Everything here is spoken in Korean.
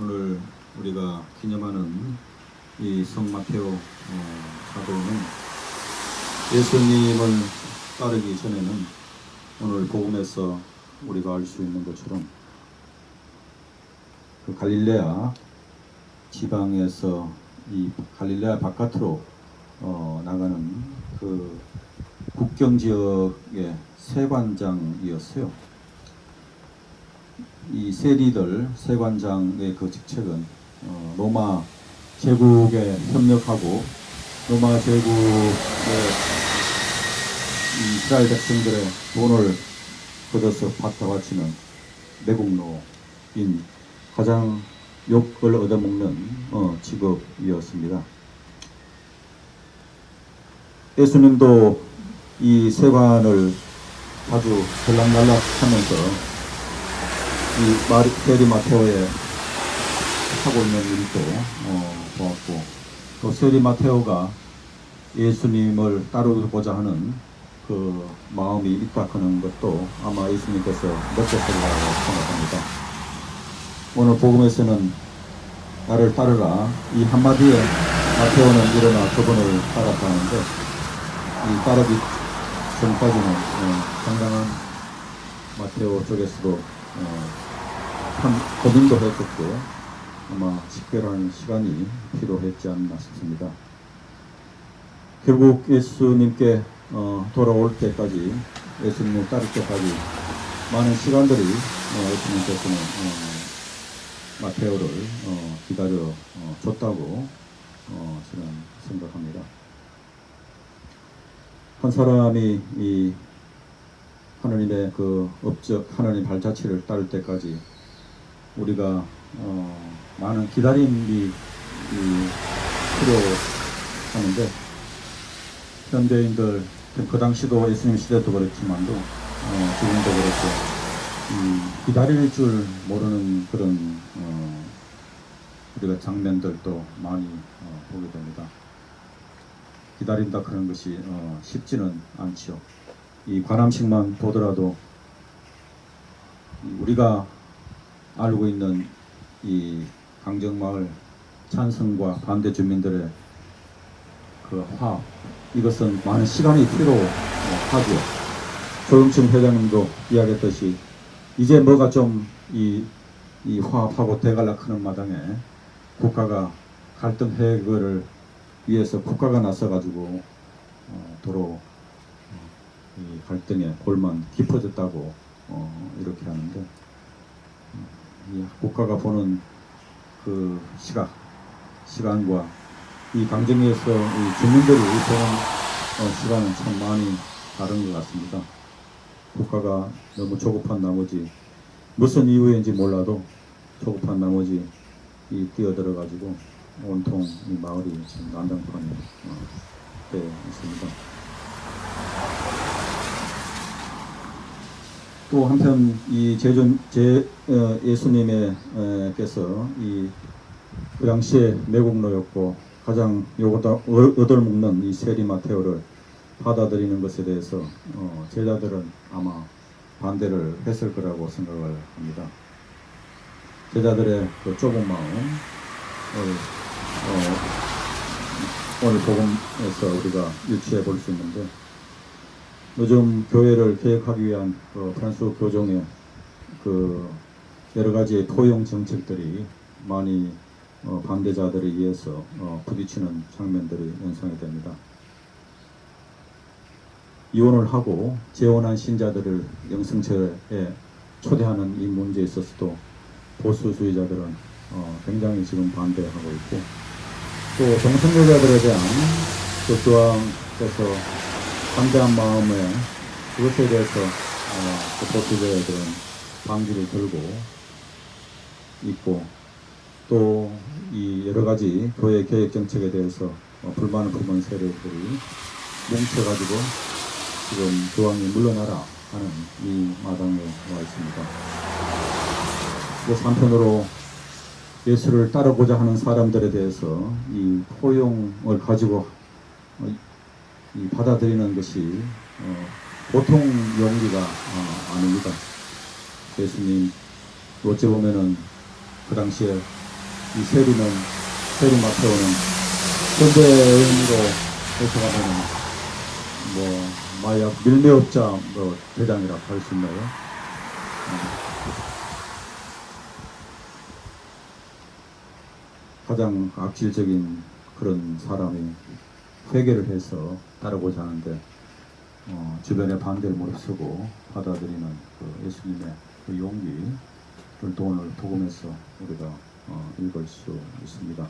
오늘 우리가 기념하는 이 성마테오 어, 사도는 예수님을 따르기 전에는 오늘 복음에서 우리가 알 수 있는 것처럼 그 갈릴레아 지방에서 이 갈릴레아 바깥으로 어, 나가는 그 국경 지역의 세관장이었어요. 이 세리들 세관장의 그 직책은 어, 로마 제국에 협력하고 로마 제국의 이 이스라엘 백성들의 돈을 걷어서 받다 바치는 매국노인 가장 욕을 얻어먹는 어, 직업이었습니다. 예수님도 이 세관을 자주 들락날락 하면서 이 마리 페리 마테오에 하고 있는 일도 어, 보았고 또 세리 마테오가 예수님을 따르고자 하는 그 마음이 있다 하는 것도 아마 예수님께서 느꼈을 거라고 생각합니다. 오늘 복음에서는 나를 따르라 이 한마디에 마테오는 일어나 그분을 따랐다는데 이 따르기 전까지는 어, 상당한 마테오 쪽에서도 어, 참 고민도 했었고 아마 식별하는 시간이 필요했지 않나 싶습니다. 결국 예수님께 어, 돌아올 때까지 예수님을 따를 때까지 많은 시간들이 어, 예수님께서는 어, 마테오를 어, 기다려 어, 줬다고 어, 저는 생각합니다. 한 사람이 이 하나님의 그 업적 하나님 발자취를 따를 때까지 우리가 어, 많은 기다림이 이, 필요하는데 현대인들 그 당시도 예수님 시대도 그렇지만도 어, 지금도 그렇고 음, 기다릴 줄 모르는 그런 어, 우리가 장면들도 많이 어, 보게 됩니다. 기다린다 그런 것이 어, 쉽지는 않지요. 이 관함식만 보더라도 이 우리가 알고 있는 이 강정마을 찬성과 반대 주민들의 그 화합 이것은 많은 시간이 필요하죠. 조영춘 회장님도 이야기했듯이 이제 뭐가 좀이 이 화합하고 대갈락하는 마당에 국가가 갈등 해결을 위해서 국가가 나서가지고 어, 도로 어, 이 갈등의 골만 깊어졌다고 어, 이렇게 하는데 어, 이 국가가 보는 그 시각 시간과 이 강정에서 이 주민들이 보는 어, 시간은 참 많이 다른 것 같습니다. 국가가 너무 조급한 나머지 무슨 이유인지 몰라도 조급한 나머지 이 뛰어들어 가지고 온통 이 마을이 지금 난장판이 어, 돼 있습니다. 또 한편 이 제존 제 어, 예수님의께서 이 그 당시에 매국노였고 가장 요거다 얻어먹는 이 세리 마테오를 받아들이는 것에 대해서 어, 제자들은 아마 반대를 했을 거라고 생각을 합니다. 제자들의 그 좁은 마음을 어, 오늘 복음에서 우리가 유추해 볼 수 있는데 요즘 교회를 개혁하기 위한 그 프랑스 교정의 그 여러 가지 포용 정책들이 많이 어, 반대자들에 의해서 어, 부딪히는 장면들이 연상이 됩니다. 이혼을 하고 재혼한 신자들을 영성체에 초대하는 이 문제에 있어서도 보수주의자들은 어, 굉장히 지금 반대하고 있고 또 동성애자들에 대한 그 교황께서 반대한 마음에 그것에 대해서 어, 그 보수주의자들은 방지를 들고 있고 또 이 여러 가지 교회 개혁 정책에 대해서 어, 불만을 품은 세력들이 뭉쳐가지고 지금 교황이 물러나라 하는 이 마당에 와 있습니다. 그래서 한편으로 예수를 따르고자 하는 사람들에 대해서 이 포용을 가지고 어, 이 받아들이는 것이 어, 보통 용기가 어, 아닙니다. 예수님 어찌 보면은 그 당시에 이 세리는 세리 마테오는 현대인으로 해석하면은 뭐 마약 밀매업자 뭐 대장이라 할 수 있나요? 가장 악질적인 그런 사람이 회개를 해서 따르고자 하는데 어, 주변의 반대를 무릅쓰고 받아들이는 그 예수님의 그 용기를 또 오늘 복음에서 우리가 어, 읽을 수 있습니다.